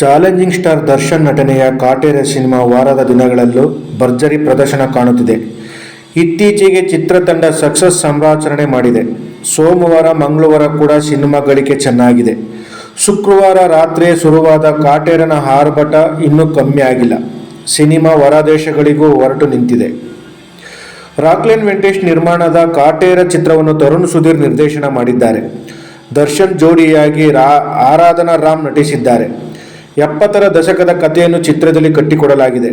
Challenging star Darshan ನಟನೆಯ Kaatera cinema ವಾರದ ದಿನಗಳಲ್ಲೂ ಭರ್ಜರಿ ಪ್ರದರ್ಶನ ಕಾಣುತ್ತಿದೆ. ಇತ್ತೀಚೆಗೆ ಚಿತ್ರತಂಡ ಸಕ್ಸಸ್ ಸಂಭಾಚರಣೆ ಮಾಡಿದೆ. ಸೋಮವಾರ ಮಂಗಳವಾರ ಕೂಡ ಸಿನಿಮಾ ಗಳಿಕೆ ಚೆನ್ನಾಗಿದೆ. ಶುಕ್ರವಾರ ರಾತ್ರಿ ಶುರುವಾದ ಕಾಟೇರನ ಹಾರ್ಭಟ ಇನ್ನೂ ಕಮ್ಮಿ ಆಗಿಲ್ಲ. ಸಿನಿಮಾ ಹೊರದೇಶಗಳಿಗೂ ಹೊರಟು ನಿಂತಿದೆ. ರಾಕ್ಲೈನ್ ವೆಂಕಟೇಶ್ ನಿರ್ಮಾಣದ ಕಾಟೇರ ಚಿತ್ರವನ್ನು ತರುಣ್ ಸುಧೀರ್ ನಿರ್ದೇಶನ ಮಾಡಿದ್ದಾರೆ. ದರ್ಶನ್ ಜೋಡಿಯಾಗಿ ರಾ, ಆರಾಧನಾ ರಾಮ್ ನಟಿಸಿದ್ದಾರೆ. ಎಪ್ಪತ್ತರ ದಶಕದ ಕಥೆಯನ್ನು ಚಿತ್ರದಲ್ಲಿ ಕಟ್ಟಿಕೊಡಲಾಗಿದೆ.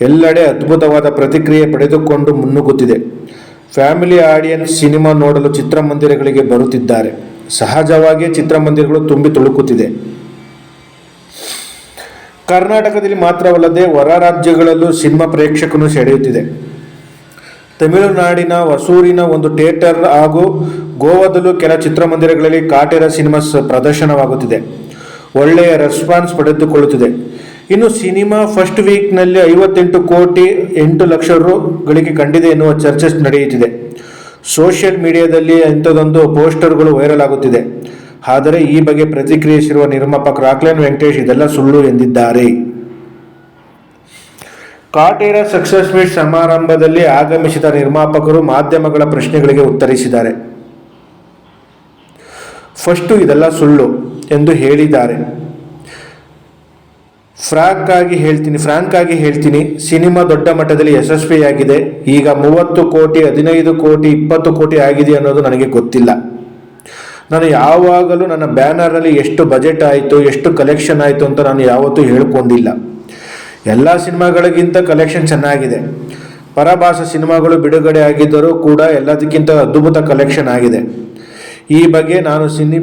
ಎಲ್ಲೆಡೆ ಅದ್ಭುತವಾದ ಪ್ರತಿಕ್ರಿಯೆ ಪಡೆದುಕೊಂಡು ಮುನ್ನುಗ್ಗುತ್ತಿದೆ. ಫ್ಯಾಮಿಲಿ ಆಡಿಯನ್ಸ್ ಸಿನಿಮಾ ನೋಡಲು ಚಿತ್ರಮಂದಿರಗಳಿಗೆ ಬರುತ್ತಿದ್ದಾರೆ. ಸಹಜವಾಗಿಯೇ ಚಿತ್ರಮಂದಿರಗಳು ತುಂಬಿ ತುಳುಕುತ್ತಿದೆ. ಕರ್ನಾಟಕದಲ್ಲಿ ಮಾತ್ರವಲ್ಲದೆ ಹೊರ ರಾಜ್ಯಗಳಲ್ಲೂ ಸಿನಿಮಾ ಪ್ರೇಕ್ಷಕನು ಸೆಳೆಯುತ್ತಿದೆ. ತಮಿಳುನಾಡಿನ ಹೊಸೂರಿನ ಒಂದು ಥಿಯೇಟರ್ ಹಾಗೂ ಗೋವಾದಲ್ಲೂ ಕೆಲ ಚಿತ್ರಮಂದಿರಗಳಲ್ಲಿ ಕಾಟೇರ ಸಿನಿಮಾ ಪ್ರದರ್ಶನವಾಗುತ್ತಿದೆ. ಒಳ್ಳೆಯ ರೆಸ್ಪಾನ್ಸ್ ಪಡೆದುಕೊಳ್ಳುತ್ತಿದೆ. ಇನ್ನು ಸಿನಿಮಾ ಫಸ್ಟ್ ವೀಕ್ನಲ್ಲಿ ಐವತ್ತೆಂಟು ಕೋಟಿ ಎಂಟು ಲಕ್ಷ ರುಗಳಿಗೆ ಕಂಡಿದೆ ಎನ್ನುವ ಚರ್ಚೆ ನಡೆಯುತ್ತಿದೆ. ಸೋಷಿಯಲ್ ಮೀಡಿಯಾದಲ್ಲಿ ಇಂಥದೊಂದು ಪೋಸ್ಟರ್ಗಳು ವೈರಲ್ ಆಗುತ್ತಿದೆ. ಆದರೆ ಈ ಬಗ್ಗೆ ಪ್ರತಿಕ್ರಿಯಿಸಿರುವ ನಿರ್ಮಾಪಕ ರಾಕ್ಲೈನ್ ವೆಂಕಟೇಶ್ ಇದೆಲ್ಲ ಸುಳ್ಳು ಎಂದಿದ್ದಾರೆ. ಕಾಟೇರ ಸಕ್ಸಸ್ ಮೀಟ್ ಸಮಾರಂಭದಲ್ಲಿ ಆಗಮಿಸಿದ ನಿರ್ಮಾಪಕರು ಮಾಧ್ಯಮಗಳ ಪ್ರಶ್ನೆಗಳಿಗೆ ಉತ್ತರಿಸಿದ್ದಾರೆ. ಫಸ್ಟು ಇದೆಲ್ಲ ಸುಳ್ಳು. ಎಂದು ಹೇಳಿದ್ದಾರೆ. ಫ್ರಾಂಕ್ ಆಗಿ ಹೇಳ್ತೀನಿ, ಫ್ರಾಂಕ್ ಆಗಿ ಹೇಳ್ತೀನಿ. ಸಿನಿಮಾ ದೊಡ್ಡ ಮಟ್ಟದಲ್ಲಿ ಯಶಸ್ವಿಯಾಗಿದೆ. ಈಗ ಮೂವತ್ತು ಕೋಟಿ, ಹದಿನೈದು ಕೋಟಿ, ಇಪ್ಪತ್ತು ಕೋಟಿ ಆಗಿದೆ ಅನ್ನೋದು ನನಗೆ ಗೊತ್ತಿಲ್ಲ. ನಾನು ಯಾವಾಗಲೂ ನನ್ನ ಬ್ಯಾನರಲ್ಲಿ ಎಷ್ಟು ಬಜೆಟ್ ಆಯಿತು, ಎಷ್ಟು ಕಲೆಕ್ಷನ್ ಆಯಿತು ಅಂತ ನಾನು ಯಾವತ್ತೂ ಹೇಳ್ಕೊಂಡಿಲ್ಲ. ಎಲ್ಲ ಸಿನಿಮಾಗಳಿಗಿಂತ ಕಲೆಕ್ಷನ್ ಚೆನ್ನಾಗಿದೆ. ಪರಭಾಷ ಸಿನಿಮಾಗಳು ಬಿಡುಗಡೆ ಆಗಿದ್ದರೂ ಕೂಡ ಎಲ್ಲದಕ್ಕಿಂತ ಅದ್ಭುತ ಕಲೆಕ್ಷನ್ ಆಗಿದೆ. ಈ ಬಗ್ಗೆ ನಾನು ಸಿನಿ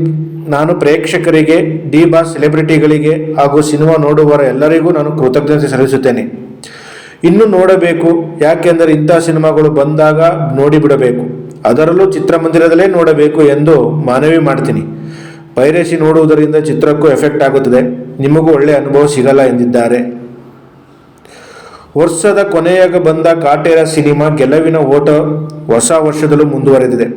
ನಾನು ಪ್ರೇಕ್ಷಕರಿಗೆ ಡಿ ಬಾಸ್ ಸೆಲೆಬ್ರಿಟಿಗಳಿಗೆ ಹಾಗೂ ಸಿನಿಮಾ ನೋಡುವವರ ಎಲ್ಲರಿಗೂ ನಾನು ಕೃತಜ್ಞತೆ ಸಲ್ಲಿಸುತ್ತೇನೆ. ಇನ್ನು ನೋಡಬೇಕು, ಯಾಕೆಂದರೆ ಇಂಥ ಸಿನಿಮಾಗಳು ಬಂದಾಗ ನೋಡಿಬಿಡಬೇಕು. ಅದರಲ್ಲೂ ಚಿತ್ರಮಂದಿರದಲ್ಲೇ ನೋಡಬೇಕು ಎಂದು ಮನವಿ ಮಾಡ್ತೀನಿ. ಪೈರೇಸಿ ನೋಡುವುದರಿಂದ ಚಿತ್ರಕ್ಕೂ ಎಫೆಕ್ಟ್ ಆಗುತ್ತದೆ. ನಿಮಗೂ ಒಳ್ಳೆಯ ಅನುಭವ ಸಿಗಲ್ಲ ಎಂದಿದ್ದಾರೆ. ವರ್ಷದ ಕೊನೆಯಾಗ ಬಂದ ಕಾಟೇರ ಸಿನಿಮಾ ಗೆಲುವಿನ ಓಟ ಹೊಸ ವರ್ಷದಲ್ಲೂ ಮುಂದುವರೆದಿದೆ.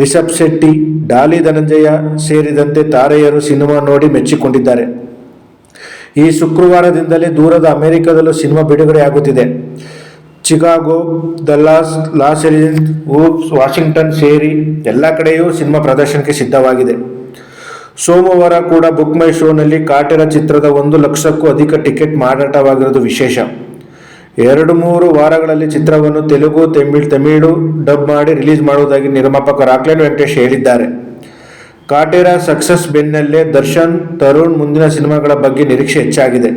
ರಿಷಬ್ ಶೆಟ್ಟಿ, ಡಾಲಿ ಧನಂಜಯ ಸೇರಿದಂತೆ ತಾರೆಯರು ಸಿನಿಮಾ ನೋಡಿ ಮೆಚ್ಚಿಕೊಂಡಿದ್ದಾರೆ. ಈ ಶುಕ್ರವಾರದಿಂದಲೇ ದೂರದ ಅಮೆರಿಕದಲ್ಲೂ ಸಿನಿಮಾ ಬಿಡುಗಡೆ ಆಗುತ್ತಿದೆ ಚಿಕಾಗೋ, ದಲ್ಲಾಸ್, ಲಾಸ್ ಏಂಜಲ್ಸ್ ವೂಪ್ಸ್ ವಾಷಿಂಗ್ಟನ್ ಸೇರಿ ಎಲ್ಲ ಕಡೆಯೂ ಸಿನಿಮಾ ಪ್ರದರ್ಶನಕ್ಕೆ ಸಿದ್ಧವಾಗಿದೆ. ಸೋಮವಾರ ಕೂಡ ಬುಕ್ ಮೈ ಶೋನಲ್ಲಿ ಕಾಟೆರ ಚಿತ್ರದ ಒಂದು ಲಕ್ಷಕ್ಕೂ ಅಧಿಕ ಟಿಕೆಟ್ ಮಾರಾಟವಾಗಿರೋದು ವಿಶೇಷ. ಎರಡು ಮೂರು ವಾರಗಳಲ್ಲಿ ಚಿತ್ರವನ್ನು ತೆಲುಗು, ತಮಿಳ್, ತಮಿಳು ಡಬ್ ಮಾಡಿ ರಿಲೀಸ್ ಮಾಡುವುದಾಗಿ ನಿರ್ಮಾಪಕ ರಾಕ್ಲೈನ್ ವೆಂಕಟೇಶ್ ಹೇಳಿದ್ದಾರೆ. ಕಾಟೇರ ಸಕ್ಸಸ್ ಬೆನ್ನಲ್ಲೇ ದರ್ಶನ್, ತರುಣ್ ಮುಂದಿನ ಸಿನಿಮಾಗಳ ಬಗ್ಗೆ ನಿರೀಕ್ಷೆ ಹೆಚ್ಚಾಗಿದೆ.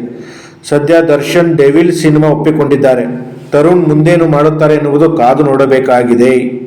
ಸದ್ಯ ದರ್ಶನ್ ಡೆವಿಲ್ ಸಿನಿಮಾ ಒಪ್ಪಿಕೊಂಡಿದ್ದಾರೆ. ತರುಣ್ ಮುಂದೇನು ಮಾಡುತ್ತಾರೆ ಎನ್ನುವುದು ಕಾದು ನೋಡಬೇಕಾಗಿದೆ.